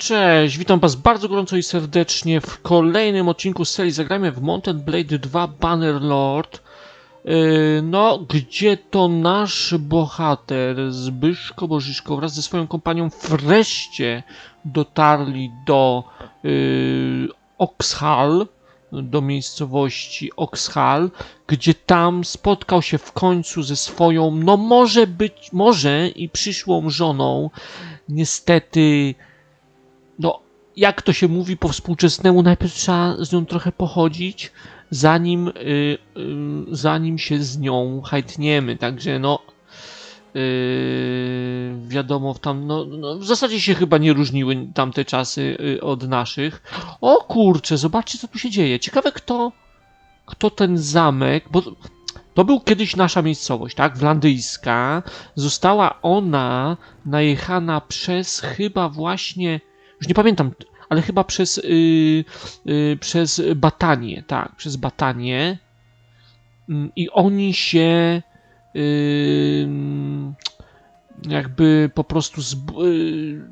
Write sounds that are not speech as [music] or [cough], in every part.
Cześć, witam was bardzo gorąco i serdecznie w kolejnym odcinku serii Zagrajmy w Mountain Blade 2 Bannerlord. Yy, no, gdzie to nasz bohater Zbyszko Bożyszko wraz ze swoją kompanią wreszcie dotarli do yy, Oxhall, do miejscowości Oxhall, gdzie tam spotkał się w końcu ze swoją, no może być, może i przyszłą żoną. Niestety, jak to się mówi po współczesnemu, najpierw trzeba z nią trochę pochodzić, zanim, y, y, zanim się z nią hajtniemy. Także no, y, wiadomo, tam, no, no, w zasadzie się chyba nie różniły tamte czasy y, od naszych. O kurczę, zobaczcie co tu się dzieje. Ciekawe kto, kto ten zamek, bo to był kiedyś nasza miejscowość, tak? Wlandyjska. Została ona najechana przez chyba właśnie, już nie pamiętam, ale chyba przez, yy, yy, przez Batanię, tak, przez Batanię. Mm, I oni się yy, jakby po prostu zb,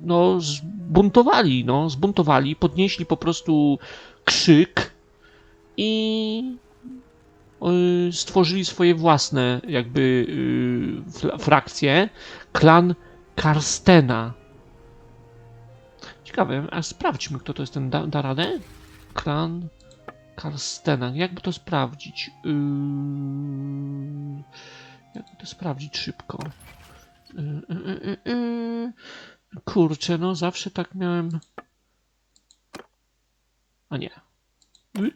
no, zbuntowali, no, zbuntowali, podnieśli po prostu krzyk i y, stworzyli swoje własne jakby y, frakcje. Klan Karstena. Ciekawe, a sprawdźmy, kto to jest ten. Da, da radę? Klan Karstena. Jakby to sprawdzić? Yy... Jakby to sprawdzić szybko? Yy, yy, yy, yy. Kurczę, no zawsze tak miałem. A nie. Yy.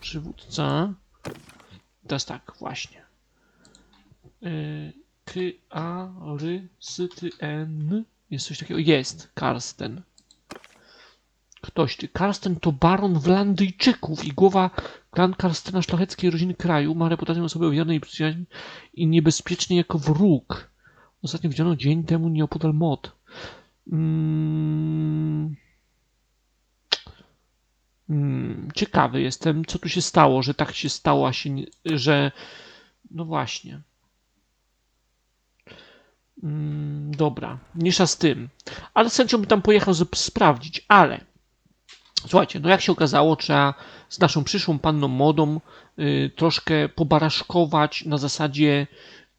Przywódca. Teraz tak, właśnie. Yy, K, A, R, S, N. Jest coś takiego? Jest, Karsten. Ktoś. Karsten to baron Wlandyjczyków i głowa klan Karstena szlacheckiej rodziny kraju. Ma reputację osoby ujawnej i niebezpiecznej jako wróg. Ostatnio widziano dzień temu nieopodal mod. Mm. Mm, ciekawy jestem, co tu się stało, że tak się stało, a się nie, że. No właśnie. Mm, dobra, mniejsza z tym. Ale z chęcią bym tam pojechał, żeby sprawdzić, ale. Słuchajcie, no jak się okazało, trzeba z naszą przyszłą panną młodą y, troszkę pobaraszkować na zasadzie.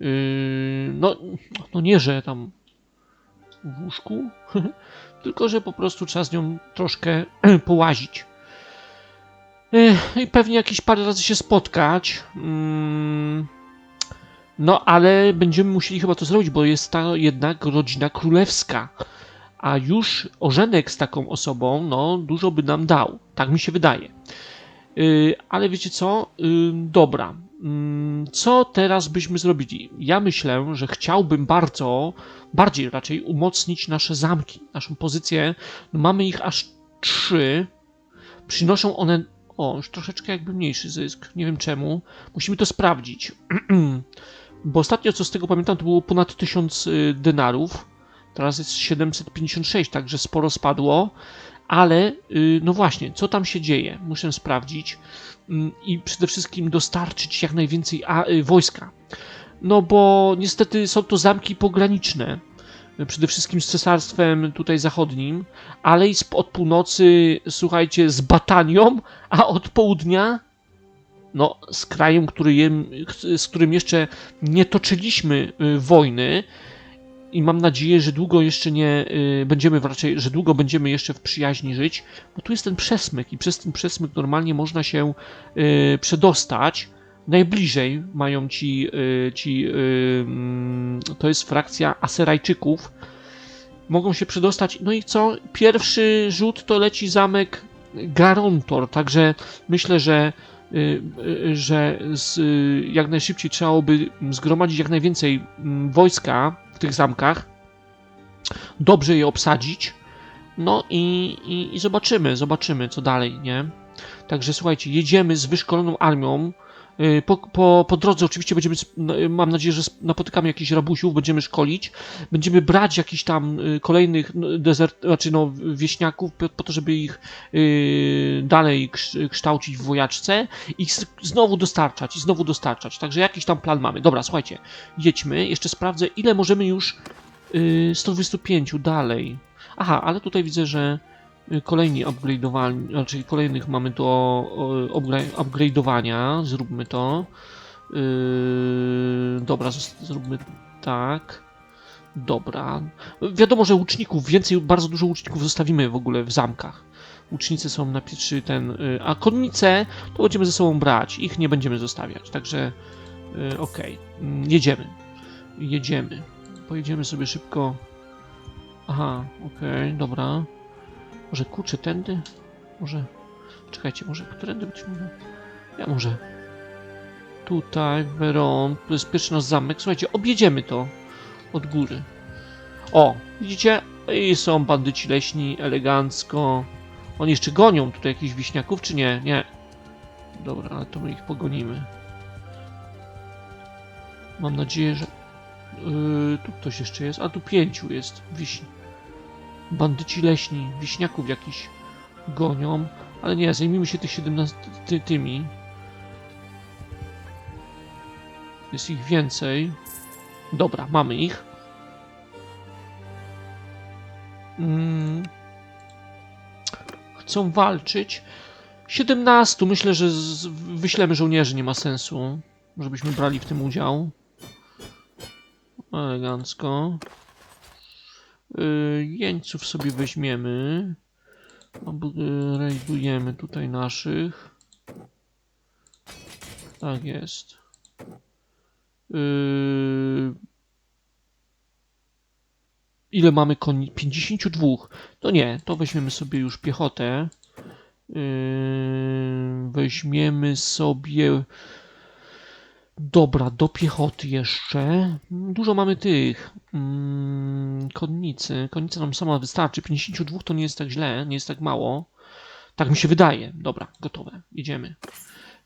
y, no, no nie, że tam w łóżku, [laughs] tylko że po prostu trzeba z nią troszkę [clears throat] połazić. Ech, I pewnie jakieś parę razy się spotkać. Mm, no, ale będziemy musieli chyba to zrobić, bo jest to jednak rodzina królewska. A już ożenek z taką osobą, no, dużo by nam dał. Tak mi się wydaje. Yy, ale wiecie co? Yy, dobra. Yy, co teraz byśmy zrobili? Ja myślę, że chciałbym bardzo, bardziej raczej umocnić nasze zamki, naszą pozycję. No, mamy ich aż trzy. Przynoszą one, o, już troszeczkę jakby mniejszy zysk. Nie wiem czemu. Musimy to sprawdzić. [clears throat] Bo ostatnio, co z tego pamiętam, to było ponad 1000 y, denarów. Teraz jest 756, także sporo spadło. Ale, y, no właśnie, co tam się dzieje? Muszę sprawdzić. Mm, I przede wszystkim dostarczyć jak najwięcej y, wojska. No bo niestety są to zamki pograniczne. Przede wszystkim z cesarstwem tutaj zachodnim, ale i od północy, słuchajcie, z Batanią, a od południa no, z krajem, który jem, z którym jeszcze nie toczyliśmy y, wojny i mam nadzieję, że długo jeszcze nie y, będziemy, raczej, że długo będziemy jeszcze w przyjaźni żyć, bo tu jest ten przesmyk i przez ten przesmyk normalnie można się y, przedostać. Najbliżej mają ci, ci mm, to jest frakcja Aserajczyków, mogą się przedostać, no i co? Pierwszy rzut to leci zamek Garontor, także myślę, że że z, y, jak najszybciej trzeba by zgromadzić jak najwięcej mm, wojska w tych zamkach, dobrze je obsadzić, no i, i, i zobaczymy, zobaczymy co dalej, nie? Także słuchajcie, jedziemy z wyszkoloną armią. Y, Po, po, po drodze oczywiście będziemy, no, y, mam nadzieję, że napotykamy jakichś rabusiów, będziemy szkolić, będziemy brać jakichś tam y, kolejnych no, desert, znaczy no, wieśniaków po, po to, żeby ich dalej ksz- kształcić w wojaczce i znowu dostarczać, i znowu dostarczać. Także jakiś tam plan mamy. Dobra, słuchajcie, jedźmy. Jeszcze sprawdzę, ile możemy już y, 125 dalej. Aha, ale tutaj widzę, że kolejni upgrade'owani, znaczy kolejnych mamy do upgrade'owania. Zróbmy to. Yy, dobra, zróbmy tak. Dobra. Wiadomo, że łuczników, więcej, bardzo dużo łuczników zostawimy w ogóle w zamkach. Łucznicy są na pierwszy ten, y, a konnice to będziemy ze sobą brać, ich nie będziemy zostawiać, także y, okej, Mm, jedziemy, jedziemy, pojedziemy sobie szybko, aha, okej, dobra, może kurczę tędy, może, czekajcie, może którędy byśmy, ja może tutaj, Veron, to jest zamek, słuchajcie, objedziemy to od góry, o, widzicie, i są bandyci leśni, elegancko, oni jeszcze gonią tutaj jakichś wiśniaków, czy nie? Nie. Dobra, ale to my ich pogonimy. Mam nadzieję, że... Yy, tu ktoś jeszcze jest, a tu pięciu jest wiśni. Bandyci leśni, wiśniaków jakiś gonią, ale nie, zajmijmy się tych 17 ty, tymi. Jest ich więcej. Dobra, mamy ich. Mm chcą walczyć. 17. Myślę, że z, wyślemy żołnierzy, nie ma sensu, żebyśmy brali w tym udział. Elegancko. Yy, jeńców sobie weźmiemy. Yy, Rajdujemy tutaj naszych. Tak jest. Yy, Ile mamy koni? 52. To nie, to weźmiemy sobie już piechotę. Weźmiemy sobie. Dobra, do piechoty jeszcze. Dużo mamy tych. Mm, konnicy. Konnica nam sama wystarczy. 52 to nie jest tak źle, nie jest tak mało. Tak mi się wydaje. Dobra, gotowe. Idziemy.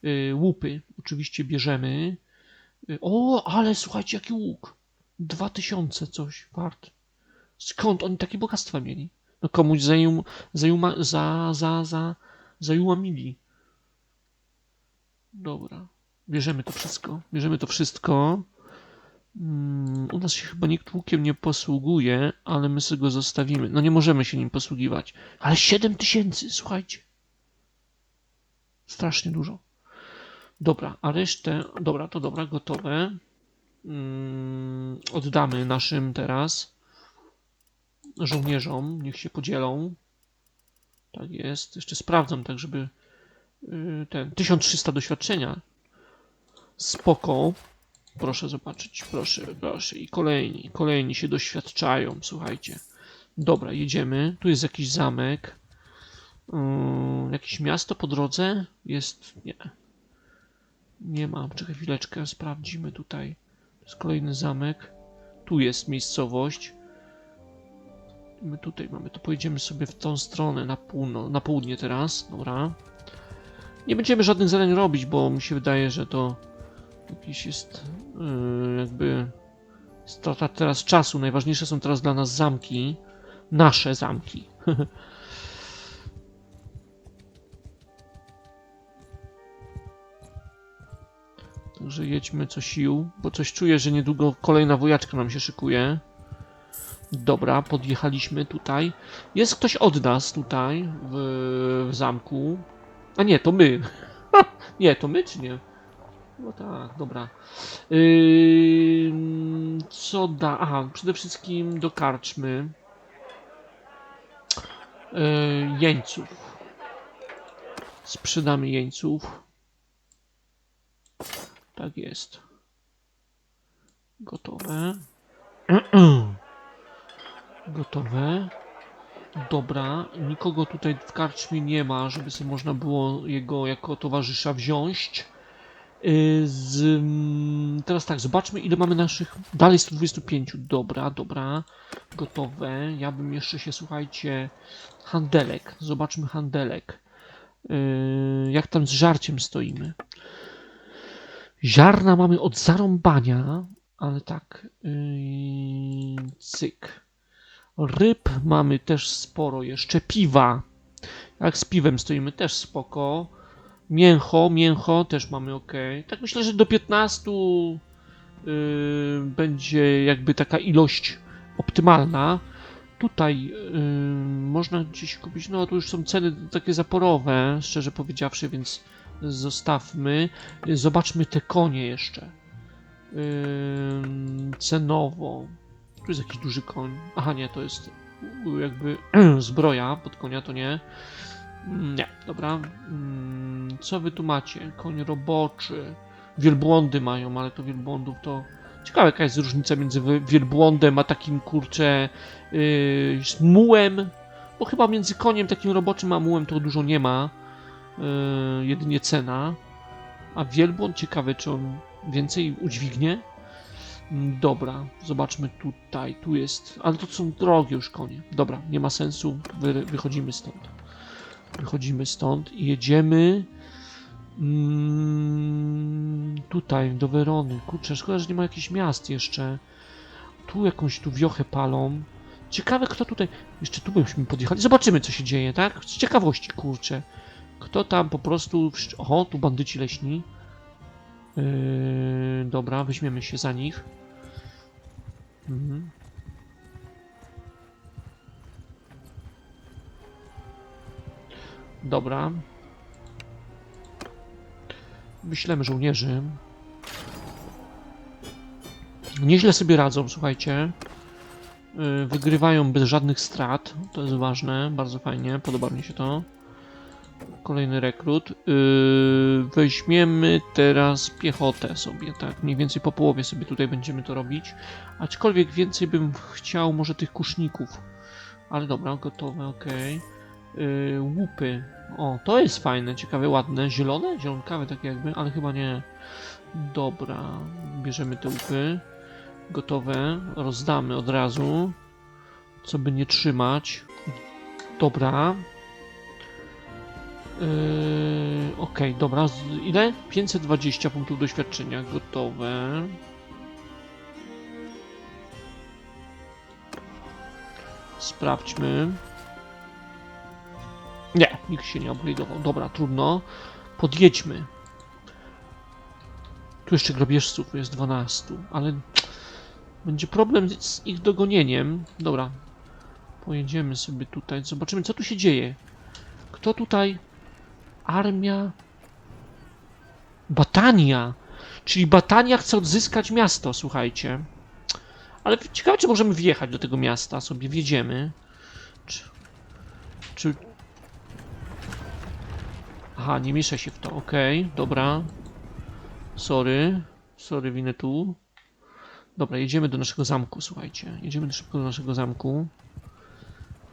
Yy, łupy oczywiście bierzemy. Yy, o, ale słuchajcie, jaki łuk. 2000 coś wart. Skąd oni takie bogactwa mieli? No komuś zajum, zajuma, za, za, za, zajumamili. Dobra. Bierzemy to wszystko. Bierzemy to wszystko. Mm, u nas się chyba nikt łukiem nie posługuje, ale my sobie go zostawimy. No nie możemy się nim posługiwać. Ale 7 tysięcy, słuchajcie. Strasznie dużo. Dobra, a resztę... Dobra, to dobra, gotowe. Mm, oddamy naszym teraz żołnierzom, niech się podzielą. Tak jest. Jeszcze sprawdzam, tak żeby yy, ten 1300 doświadczenia. Spoko. Proszę zobaczyć, proszę, proszę. I kolejni, kolejni się doświadczają, słuchajcie. Dobra, jedziemy. Tu jest jakiś zamek. Yy, jakieś miasto po drodze? Jest, nie. Nie ma. Czekaj chwileczkę, sprawdzimy tutaj. To jest kolejny zamek. Tu jest miejscowość. My tutaj mamy, to pojedziemy sobie w tą stronę, na, półno, na południe teraz, dobra. Nie będziemy żadnych zadań robić, bo mi się wydaje, że to jakiś jest yy, jakby strata teraz czasu. Najważniejsze są teraz dla nas zamki, nasze zamki. [laughs] Także jedźmy co sił, bo coś czuję, że niedługo kolejna wojaczka nam się szykuje. Dobra, podjechaliśmy tutaj. Jest ktoś od nas tutaj w, w zamku. A nie, to my. [laughs] nie, to my czy nie? No tak, dobra. Yy, co da? Aha, przede wszystkim do karczmy. Yy, jeńców. Sprzedamy jeńców. Tak jest. Gotowe. [clears throat] Gotowe. Dobra, nikogo tutaj w karczmie nie ma, żeby sobie można było jego jako towarzysza wziąć. Yy, Z, mm, teraz tak, zobaczmy ile mamy naszych. Dalej 125. Dobra, dobra. Gotowe. Ja bym jeszcze się, słuchajcie, handelek. Zobaczmy handelek. Yy, jak tam z żarciem stoimy. Ziarna mamy od zarąbania, ale tak. Yy, cyk. Ryb mamy też sporo jeszcze. Piwa. Jak z piwem stoimy też spoko. Mięcho, mięcho też mamy ok. Tak myślę, że do 15 yy, będzie jakby taka ilość optymalna. tutaj y, można gdzieś kupić, no to już są ceny takie zaporowe, szczerze powiedziawszy, więc zostawmy. Zobaczmy te konie jeszcze. Ym, cenowo. Tu jest jakiś duży koń. Aha, nie, to jest jakby [clears throat] zbroja pod konia, to nie. Mm, Nie, dobra. Mm, Co wy tu macie? Koń roboczy. Wielbłądy mają, ale to wielbłądów to... Ciekawe jaka jest różnica między wi- wielbłądem a takim, kurczę, yy, mułem. Bo chyba między koniem takim roboczym a mułem to dużo nie ma. Yy, jedynie cena. A wielbłąd ciekawe, czy on więcej udźwignie? Mm, Dobra, zobaczmy tutaj. Tu jest. Ale to są drogie już konie. Dobra, nie ma sensu. Wy, wychodzimy stąd. Wychodzimy stąd i jedziemy. Mm, tutaj, do Werony. Kurczę, szkoda, że nie ma jakichś miast jeszcze. Tu jakąś tu wiochę palą. Ciekawe, kto tutaj. Jeszcze tu byśmy podjechali. Zobaczymy, co się dzieje, tak? Z ciekawości, kurczę. Kto tam po prostu. Oho, tu bandyci leśni. Yy, dobra, weźmiemy się za nich. Mhm. Dobra. Wyślemy żołnierzy. Nieźle sobie radzą, słuchajcie. Yy, Wygrywają bez żadnych strat. To jest ważne, bardzo fajnie, podoba mi się to. Kolejny rekrut. Yy, weźmiemy teraz piechotę sobie, tak? Mniej więcej po połowie sobie tutaj będziemy to robić. Aczkolwiek więcej bym chciał może tych kuszników. Ale dobra, gotowe, ok. Yy, łupy. O, to jest fajne, ciekawe, ładne. Zielone? Zielonkawe takie jakby, ale chyba nie. Dobra, bierzemy te łupy. Gotowe, rozdamy od razu. Co by nie trzymać. Dobra. Yy, Okej, dobra. Ile? 520 punktów doświadczenia. Gotowe. Sprawdźmy. Nie, nikt się nie upgrade'ował. Dobra, trudno. Podjedźmy. Tu jeszcze grabieżców jest 12, ale będzie problem z ich dogonieniem. Dobra. Pojedziemy sobie tutaj. Zobaczymy, co tu się dzieje. Kto tutaj? Armia. Batania. Czyli Batania chce odzyskać miasto, słuchajcie. Ale ciekawe, czy możemy wjechać do tego miasta. Sobie wjedziemy. Aha, nie mieszaj się w to. Okej, dobra. Sorry. Sorry, winę tu. Dobra, jedziemy do naszego zamku, słuchajcie. Jedziemy szybko do naszego zamku.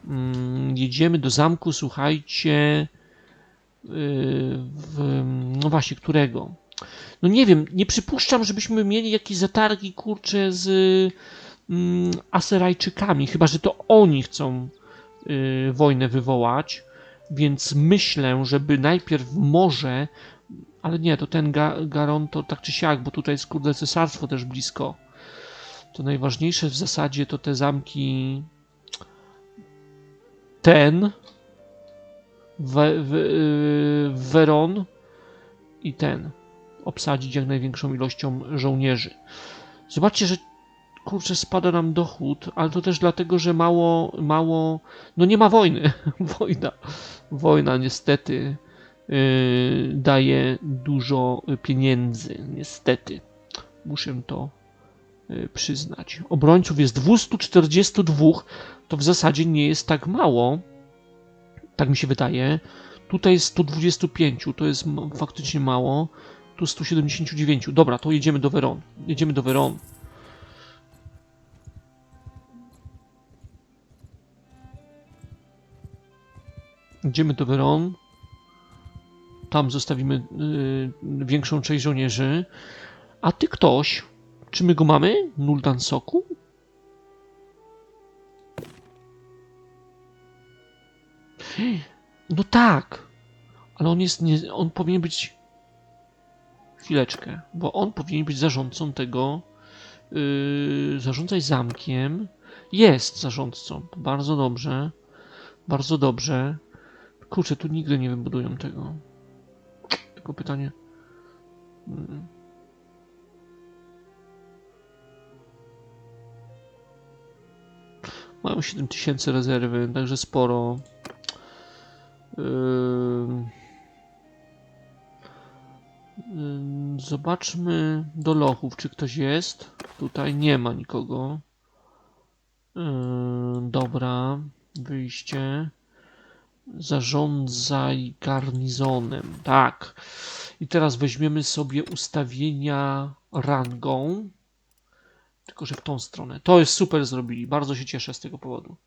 Mm, jedziemy do zamku, słuchajcie. Yy, w, no właśnie, którego? No nie wiem, nie przypuszczam, żebyśmy mieli jakieś zatargi, kurcze, z mm, Aserajczykami, chyba, że to oni chcą yy, wojnę wywołać, więc myślę, żeby najpierw może, ale nie, to ten Ga Garon to tak czy siak, bo tutaj jest kurde cesarstwo też blisko. To najważniejsze w zasadzie to te zamki ten We, we, Weron i ten obsadzić jak największą ilością żołnierzy. Zobaczcie, że kurczę spada nam dochód, ale to też dlatego, że mało, mało, no nie ma wojny. [laughs] Wojna, wojna niestety yy, daje dużo pieniędzy, niestety. Muszę to yy, przyznać. Obrońców jest 242, to w zasadzie nie jest tak mało, tak mi się wydaje. Tutaj jest 125, to jest faktycznie mało. Tu 179. Dobra, to jedziemy do Veron. Jedziemy do Veron. Jedziemy do Veron. Tam zostawimy y, większą część żołnierzy. A ty ktoś? Czy my go mamy? Nuldan Soku? No tak, ale on jest nie, on powinien być chwileczkę, bo on powinien być zarządcą tego yy, zarządzać zamkiem. Jest zarządcą. Bardzo dobrze. Bardzo dobrze. Kurczę, tu nigdy nie wybudują tego. Tylko pytanie. Mm. Mają mają 7000 rezerwy, także sporo. Zobaczmy do lochów, czy ktoś jest. Tutaj nie ma nikogo. Dobra, wyjście. Zarządzaj garnizonem. Tak. I teraz weźmiemy sobie ustawienia rangą. Tylko, że w tą stronę. To jest super zrobili. Bardzo się cieszę z tego powodu.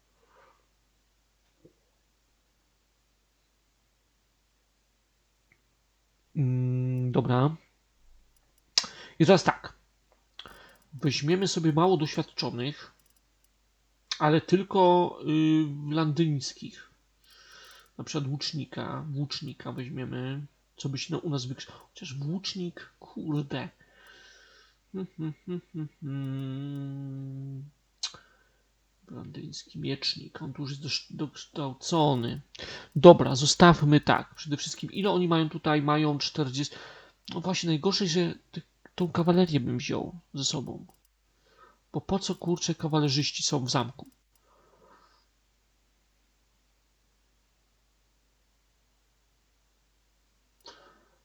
Mm, dobra. I teraz tak. Weźmiemy sobie mało doświadczonych, ale tylko y, landyńskich. Na przykład łucznika. Włócznika weźmiemy. Co by się u nas wykształcił. Chociaż włócznik, kurde. Hmm, hmm, hmm. Blandyński miecznik, on tu już jest dokształcony. Dobra, zostawmy tak. Przede wszystkim, ile oni mają tutaj? Mają 40. No właśnie, najgorsze, że tą kawalerię bym wziął ze sobą. Bo po co kurcze kawalerzyści są w zamku?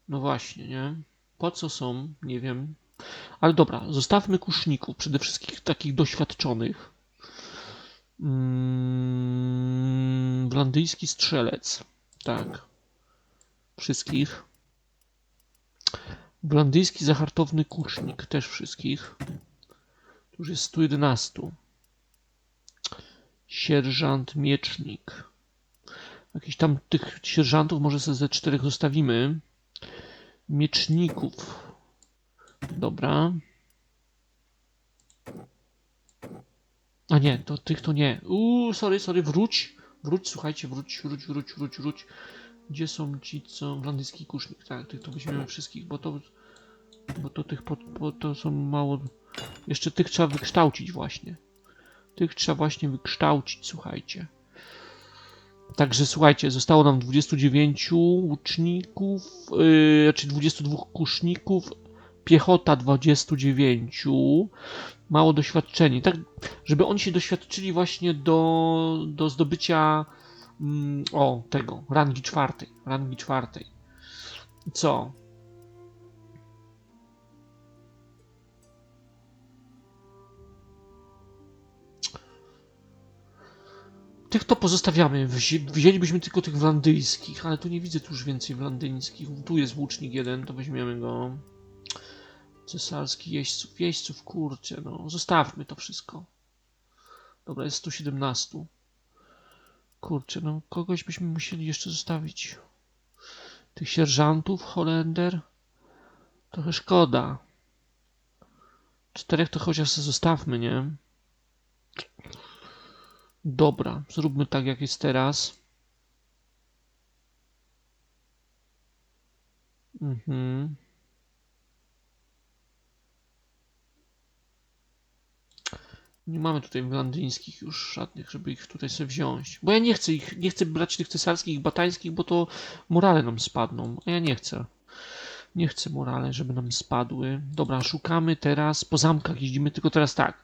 No właśnie, nie? Po co są? Nie wiem. Ale dobra, zostawmy kuszników, przede wszystkim takich doświadczonych. Mm, Blandyjski strzelec. Tak. Wszystkich. Blandyjski zahartowny kusznik. Też wszystkich. Tu już jest 111. Sierżant miecznik. Jakiś tam tych sierżantów może sobie ze czterech zostawimy. Mieczników. Dobra. A nie, to tych to nie. Uuu, sorry, sorry, wróć. Wróć, słuchajcie, wróć, wróć, wróć, wróć, wróć. Gdzie są ci, co... Blandyjski kusznik, tak, tych to weźmiemy wszystkich, bo to... Bo to tych, po, bo to są mało... Jeszcze tych trzeba wykształcić właśnie. Tych trzeba właśnie wykształcić, słuchajcie. Także słuchajcie, zostało nam 29 łuczników, yy, znaczy 22 kuszników, piechota 29, mało doświadczeni. Tak, żeby oni się doświadczyli właśnie do, do zdobycia mm, o tego, rangi czwartej. Rangi czwartej. Co? Tych to pozostawiamy. Wzi wzięlibyśmy tylko tych wlandyjskich, ale tu nie widzę tu już więcej wlandyjskich. Tu jest łucznik jeden, to weźmiemy go. Cesarski jeźdźców, jeźdźców, kurczę, no. Zostawmy to wszystko. Dobra, jest 117. Kurczę, no kogoś byśmy musieli jeszcze zostawić. Tych sierżantów, Holender. Trochę szkoda. Czterech to chociaż zostawmy, nie? Dobra, zróbmy tak jak jest teraz. Mhm. Nie mamy tutaj wlandyńskich już żadnych, żeby ich tutaj sobie wziąć. Bo ja nie chcę ich, nie chcę brać tych cesarskich, batańskich, bo to morale nam spadną. A ja nie chcę. Nie chcę morale, żeby nam spadły. Dobra, szukamy teraz, po zamkach jeździmy, tylko teraz tak.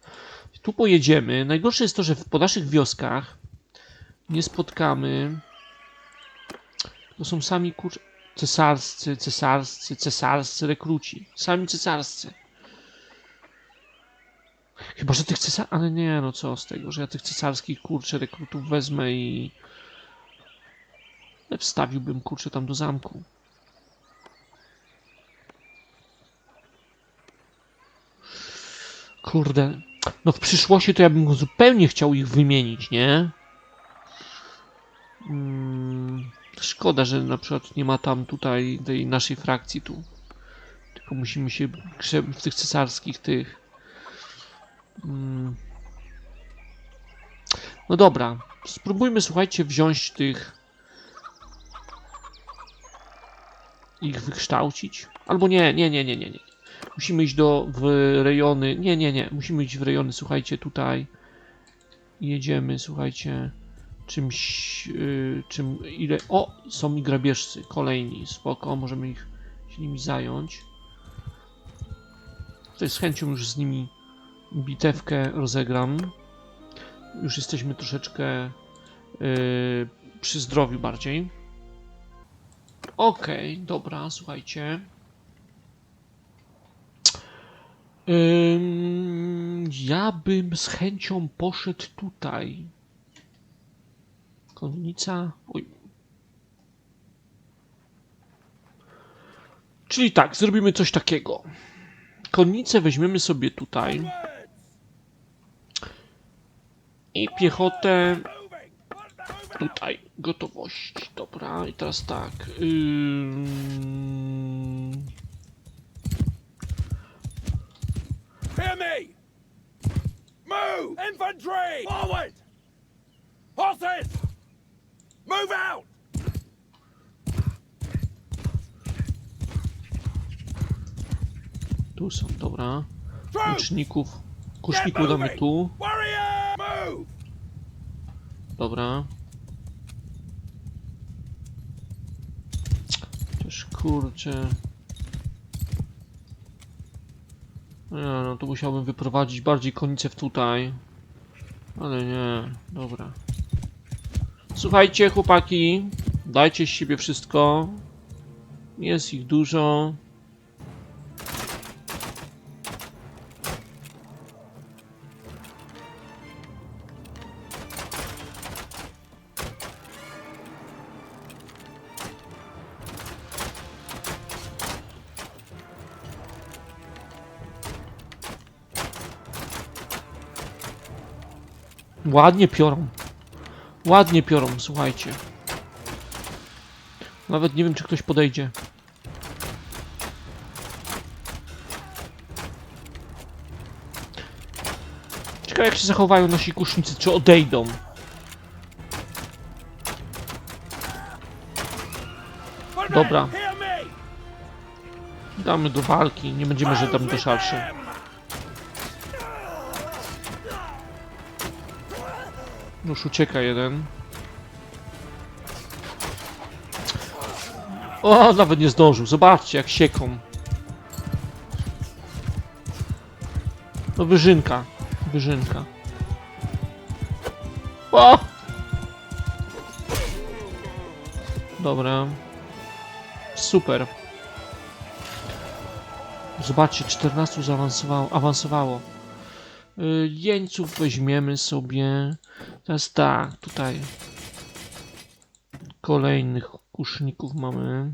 Tu pojedziemy. Najgorsze jest to, że po naszych wioskach nie spotkamy. To są sami cesarscy, cesarscy, cesarscy rekruci. Sami cesarscy. Chyba, że tych cesar... Ale nie, no co z tego, że ja tych cesarskich, kurczę, rekrutów wezmę i... Wstawiłbym, kurczę, tam do zamku. Kurde. No w przyszłości to ja bym zupełnie chciał ich wymienić, nie? Mm, szkoda, że na przykład nie ma tam tutaj tej naszej frakcji tu. Tylko musimy się w tych cesarskich tych. Mm. No dobra, spróbujmy słuchajcie wziąć tych ich wykształcić. Albo nie, nie, nie, nie, nie, nie. Musimy iść do w rejony. Nie, nie, nie. Musimy iść w rejony, słuchajcie, tutaj. Jedziemy, słuchajcie. Czymś. Yy, czym. Ile. O! Są i grabieżcy. Kolejni. Spoko, możemy ich się nimi zająć. Tutaj z chęcią już z nimi bitewkę rozegram. Już jesteśmy troszeczkę yy, przy zdrowiu bardziej. Okej, dobra, słuchajcie. Ja bym z chęcią poszedł tutaj. Konnica. Oj. Czyli tak, zrobimy coś takiego. Konnicę weźmiemy sobie tutaj. I piechotę tutaj. Gotowość. Dobra, i teraz tak. Ym... Infantry! Forward! Horses! Move out! Tu są, dobra. Get Kuszników damy tu. Dobra. Też kurczę. Nie, no to musiałbym wyprowadzić bardziej konicę w tutaj. Ale nie, dobra. Słuchajcie, chłopaki, dajcie z siebie wszystko. Jest ich dużo. Ładnie piorą. Ładnie piorą, słuchajcie. Nawet nie wiem, czy ktoś podejdzie. Ciekawe, jak się zachowają nasi kusznicy, czy odejdą. Dobra. Damy do walki, nie będziemy, że damy do szarszy. Już ucieka jeden. O, nawet nie zdążył. Zobaczcie, jak sieką. No wyżynka. Wyżynka. O! Dobra. Super. Zobaczcie, 14 zaawansowało, awansowało. Y, Jeńców weźmiemy sobie. Teraz tak, tutaj kolejnych kuszników mamy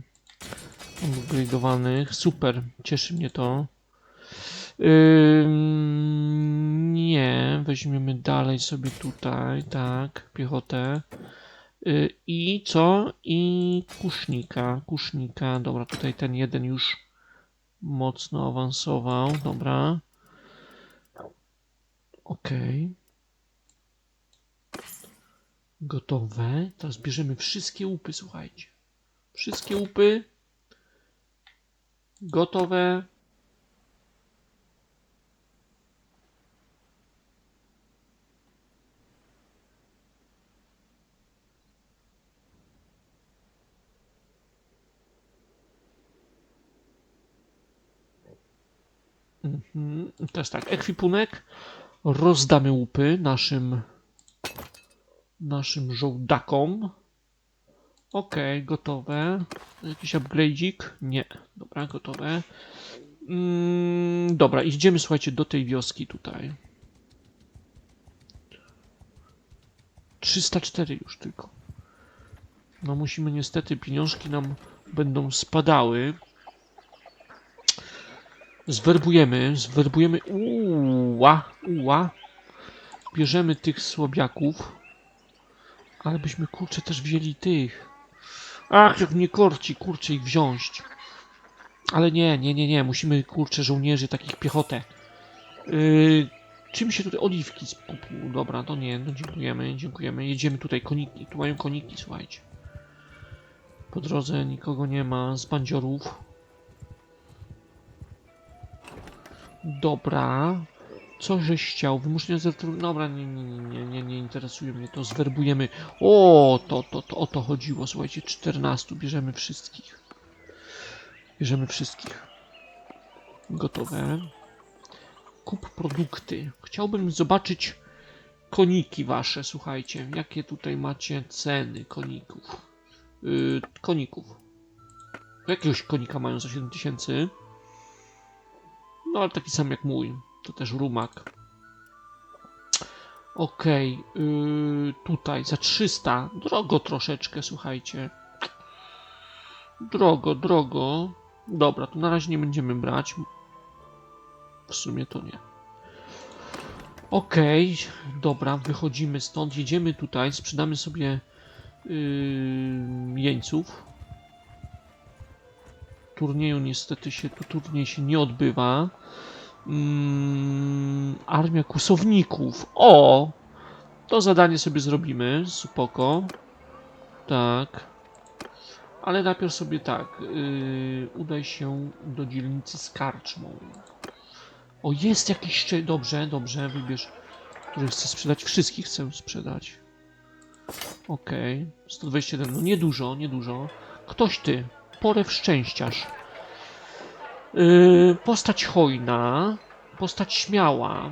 upgrade'owanych. Super, cieszy mnie to. Ym, nie, weźmiemy dalej sobie tutaj, tak, piechotę. Y, I co? I kusznika, kusznika. Dobra, tutaj ten jeden już mocno awansował. Dobra. Okej. Gotowe. Teraz bierzemy wszystkie łupy, słuchajcie. Wszystkie łupy. Gotowe. Mhm. Teraz tak, ekwipunek. Rozdamy łupy naszym naszym żołdakom. Okej, gotowe. Jakiś upgrade'ik? Nie. Dobra, gotowe. Mm, dobra, idziemy, słuchajcie, do tej wioski tutaj. 304 już tylko. No musimy niestety, pieniążki nam będą spadały. Zwerbujemy, zwerbujemy. Uła, uła. Bierzemy tych słabiaków. Ale byśmy kurczę też wzięli tych. Ach, jak mnie korci, kurczę ich wziąć. Ale nie, nie, nie, nie. Musimy kurczę żołnierzy, takich piechotę. Yy, czym się tutaj oliwki pupu? Dobra, to nie, no dziękujemy, dziękujemy. Jedziemy tutaj, koniki. Tu mają koniki, słuchajcie. Po drodze nikogo nie ma z bandziorów. Dobra. Co żeś chciał? Wymuszenie zatrudnienia. Dobra, nie, nie, nie, nie, nie interesuje mnie to. Zwerbujemy. O, to, to, to, o to chodziło. Słuchajcie, 14. Bierzemy wszystkich. Bierzemy wszystkich. Gotowe. Kup produkty. Chciałbym zobaczyć, koniki wasze, słuchajcie. Jakie tutaj macie ceny koników? Yy, koników. Jakiegoś konika mają za 7000. No ale taki sam jak mój. To też rumak. Okej, yy, tutaj za 300. Drogo troszeczkę, słuchajcie. Drogo, drogo. Dobra, to na razie nie będziemy brać. W sumie to nie. Okej, dobra, wychodzimy stąd, jedziemy tutaj, sprzedamy sobie yy, jeńców. Turnieju niestety się, tu turniej się nie odbywa. Mm, armia kłusowników. O! To zadanie sobie zrobimy, spoko. Tak. Ale najpierw sobie tak, yy, udaj się do dzielnicy z karczmą. O, jest jakiś jeszcze... Dobrze, dobrze, wybierz, który chce sprzedać. Wszystkich chcę sprzedać. Okej, 121, no niedużo, niedużo. Ktoś ty, porew szczęściarz. Yy, postać hojna, postać śmiała,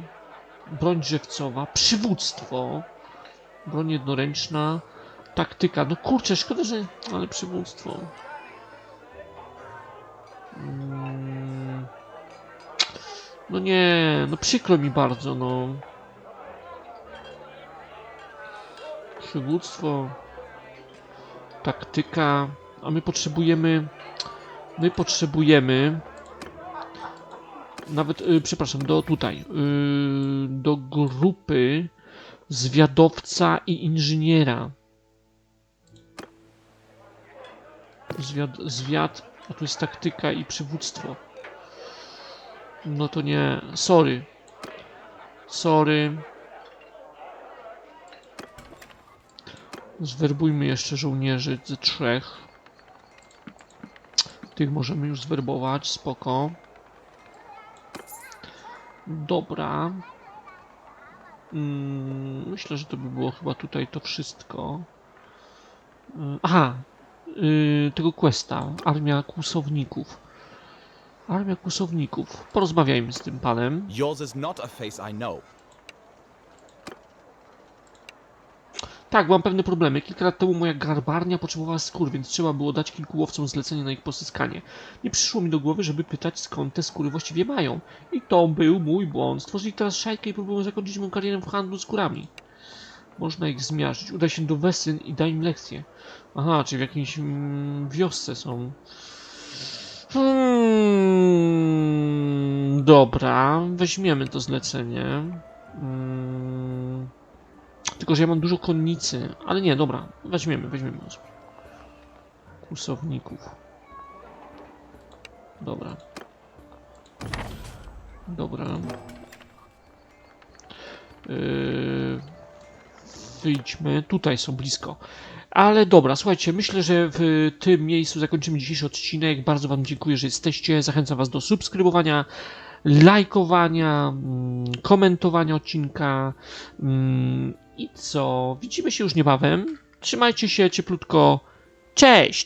broń drzewcowa, przywództwo, broń jednoręczna, taktyka. No kurczę, szkoda, że... ale przywództwo. Mm. No nie, no przykro mi bardzo, no. Przywództwo, taktyka, a my potrzebujemy, my potrzebujemy, nawet, y, przepraszam, do tutaj, y, do grupy zwiadowca i inżyniera. Zwiad, zwiad, a tu jest taktyka i przywództwo. No to nie. Sorry. Sorry. Zwerbujmy jeszcze żołnierzy ze trzech. Tych możemy już zwerbować, spoko. Dobra. Mm, myślę, że to by było chyba tutaj to wszystko. Y, Aha, y, tego questa. Armia kłusowników. Armia kłusowników. Porozmawiajmy z tym panem. Yours is not a face I know. Tak, mam pewne problemy. Kilka lat temu moja garbarnia potrzebowała skór, więc trzeba było dać kilku łowcom zlecenie na ich pozyskanie. Nie przyszło mi do głowy, żeby pytać skąd te skóry właściwie mają. I to był mój błąd. Stworzyli teraz szajkę i próbują zakończyć moją karierę w handlu skórami. Można ich zmiażdżyć. Udaj się do Wesyn i daj im lekcję. Aha, czyli w jakiejś mm, wiosce są. Hmm, dobra, weźmiemy to zlecenie. Hmm. Tylko, że ja mam dużo konnicy. Ale nie, dobra. Weźmiemy, weźmiemy. Kursowników. Dobra. Dobra. Yy, wyjdźmy. Tutaj są blisko. Ale dobra, słuchajcie, myślę, że w tym miejscu zakończymy dzisiejszy odcinek. Bardzo Wam dziękuję, że jesteście. Zachęcam Was do subskrybowania, lajkowania, mm, komentowania odcinka. I co? Widzimy się już niebawem. Trzymajcie się cieplutko. Cześć!